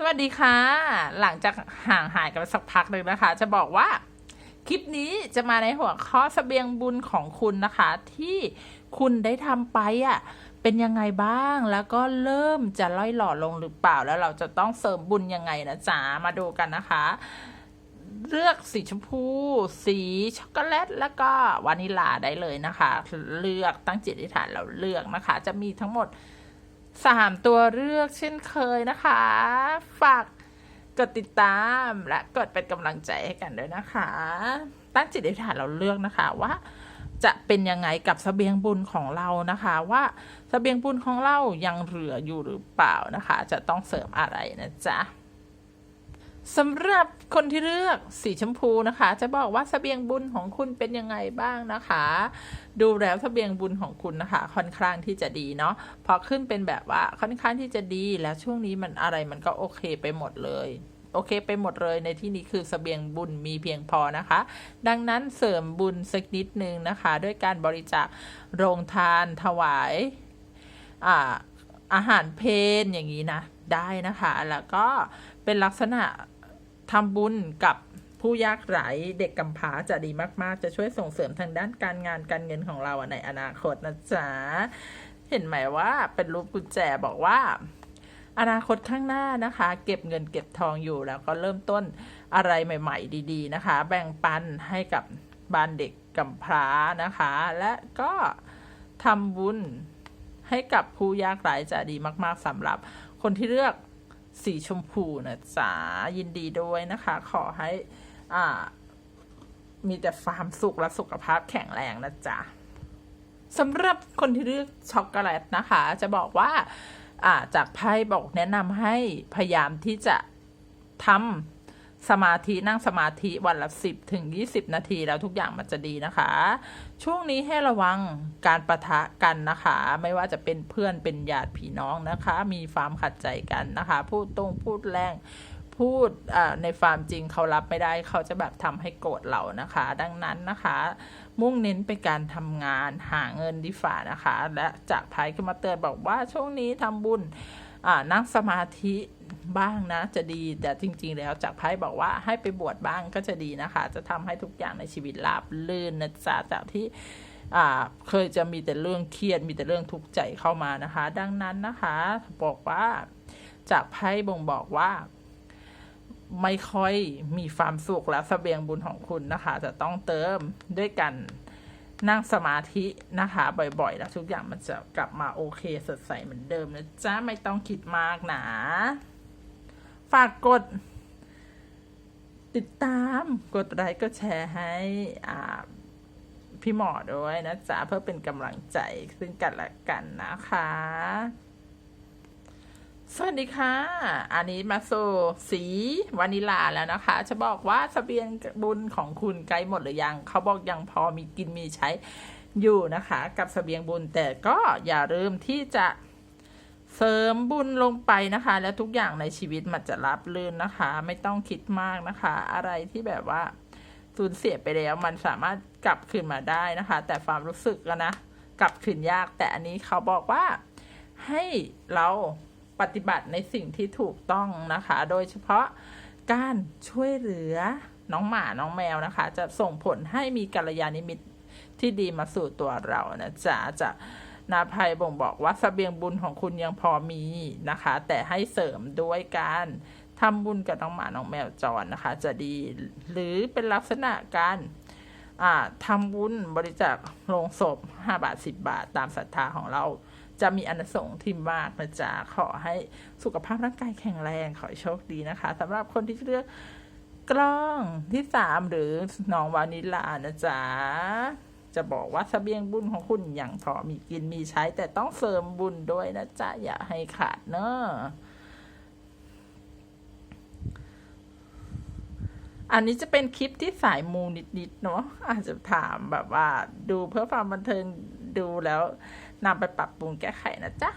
สวัสดีค่ะ หลังจากห่างหายกันสักพักหนึ่งนะคะ จะบอกว่าคลิปนี้จะมาในหัวข้อเสบียงบุญของคุณนะคะ ที่คุณได้ทำไปอะเป็นยังไงบ้างแล้วก็เริ่มจะล่อยหล่อลงหรือเปล่า แล้วเราจะต้องเสริมบุญยังไงนะจ๊ะมาดูกันนะคะ เลือกสีชมพู สีช็อกโกแลต แล้วก็วานิลาได้เลยนะคะ เลือกตั้งจิตอธิษฐานเราเลือกนะคะ จะมีทั้งหมด สามตัวเลือกเช่นเคยนะคะ ฝากกดติดตามและกดเป็นกำลังใจให้กันด้วยนะคะ ตั้งจิตอธิษฐานเราเลือกนะคะว่าจะเป็นยังไงกับเสบียงบุญของเรานะคะ ว่าเสบียงบุญของเรายังเหลืออยู่หรือเปล่านะคะ จะต้องเสริมอะไรนะจ๊ะ สำหรับคนที่เลือกสีชมพูนะคะ จะบอกว่าเสบียงบุญของคุณเป็นยังไงบ้างนะคะ ดูแล้วเสบียงบุญของคุณนะคะ ค่อนข้างที่จะดีเนาะพอขึ้นเป็นแบบว่าค่อนข้างที่จะดีแล้วช่วงนี้มันอะไรมันก็โอเคไปหมดเลยโอเคไปหมดเลยในที่นี้คือเสบียงบุญมีเพียงพอนะคะ ดังนั้นเสริมบุญสักนิดนึงนะคะ ด้วยการบริจาคโรงทานถวายอาอาหารเพลอย่างนี้นะ ได้นะคะ แล้วก็เป็นลักษณะ ทำบุญกับผู้ยากไร้เด็กกำพร้าจะดีมาก ๆ จะช่วยส่งเสริมทางด้านการงานการเงินของเราในอนาคตนะจ๊ะ เห็นไหมว่าเป็นรูปกุญแจบอกว่า อนาคตข้างหน้านะคะ เก็บเงินเก็บทองอยู่แล้วก็เริ่มต้นอะไรใหม่ ๆ ดี ๆ นะคะ แบ่งปันให้กับบ้านเด็กกำพร้านะคะ และก็ทำบุญให้กับผู้ยากไร้จะดีมาก ๆสำหรับคนที่เลือก สีชมพูนะจ๊ะยินดีด้วยนะคะ ขอให้อ่ามีแต่ความสุขและสุขภาพแข็งแรงนะจ๊ะสำหรับคนที่เลือกช็อกโกแลตนะคะ จะบอกว่าอ่าจากไพ่บอกแนะนำให้พยายามที่จะทำ สมาธินั่งสมาธิวันละสิบถึงยี่สิบนาทีแล้วทุกอย่างมันจะดีนะคะ ช่วงนี้ให้ระวังการประทะกันนะคะ ไม่ว่าจะเป็นเพื่อนเป็นญาติพี่น้องนะคะ มีความขัดใจกันนะคะ พูดตรงพูดแรงพูดในความจริงเขารับไม่ได้เขาจะแบบทำให้โกรธเรานะคะ ดังนั้นนะคะ มุ่งเน้นเป็นการทำงานหาเงินดีฝ่านะคะ และจากไพ่ก็มาเตือนบอกว่าช่วงนี้ทำบุญ นั่งสมาธิบ้างนะจะดีแต่จริง ๆ แล้วจากไพ่บอกว่าให้ไปบวชบ้างก็จะดีนะคะ จะทำให้ทุกอย่างในชีวิตราบลื่นนะจ๊ะจากที่เคยจะมีแต่เรื่องเครียดมีแต่เรื่องทุกข์ใจเข้ามานะคะ ดังนั้นนะคะบอกว่าจากไพ่บ่งบอกว่า ไม่ค่อยมีความสุขและสเสบียงบุญของคุณนะคะ จะต้องเติมด้วยกัน นั่งสมาธินะคะ บ่อยๆ แล้วทุกอย่างมันจะกลับมาโอเคสดใสเหมือนเดิมนะจ๊ะ ไม่ต้องคิดมากนะ ฝากกด ติดตามกดไลค์ก็แชร์ให้อ่าพี่หมอด้วยนะจ๊ะ เพื่อเป็นกำลังใจซึ่งกันและกันนะคะ สวัสดีค่ะ อันนี้มาโซสีวานิลาแล้วนะคะ จะบอกว่าสเสบียงบุญของคุณใกล้หมดหรือยัง เขาบอกยังพอมีกินมีใช้อยู่นะคะ กับสเสบียงบุญ แต่ก็อย่าลืมที่จะเสริมบุญลงไปนะคะ แล้วทุกอย่างในชีวิตมันจะรับลื่นนะคะ ไม่ต้องคิดมากนะคะ อะไรที่แบบว่าสูญเสียไปแล้ว มันสามารถกลับคืนมาได้นะคะ แต่ความรู้สึกนะกลับคืนยาก แต่อันนี้เขาบอกว่าให้เรา ปฏิบัติในสิ่งที่ถูกต้องนะคะ โดยเฉพาะการช่วยเหลือน้องหมาน้องแมวนะคะ จะส่งผลให้มีกัลยาณมิตรที่ดีมาสู่ตัวเรานะจ๊ะจะนาภัยบ่งบอกว่าสเสบียงบุญของคุณยังพอมีนะคะ แต่ให้เสริมด้วยการทำบุญกับน้องหมาน้องแมวจรนะคะ จะดีหรือเป็นลักษณะการทำบุญบริจาคโรงศพ 5 บาท 10 บาท ตามศรัทธาของเรา จะมีอนสงที่มากนะจ๊ะขอให้สุขภาพร่างกายแข็งแรงขอโชคดีนะคะสำหรับคนที่เลือกกล้องที่สามหรือน้องวานิลานะจ๊ะจะบอกว่าสเสบียงบุญของคุณอย่างพอมีกินมีใช้ แต่ต้องเสริมบุญด้วยนะจ๊ะ อย่าให้ขาดเนอะอันนี้จะเป็นคลิปที่สายมูนิดๆเนาะอาจจะถามแบบว่า ดูเพื่อความบันเทิงดูแล้ว นำไปปรับปรุงแก้ไขนะจ๊ะ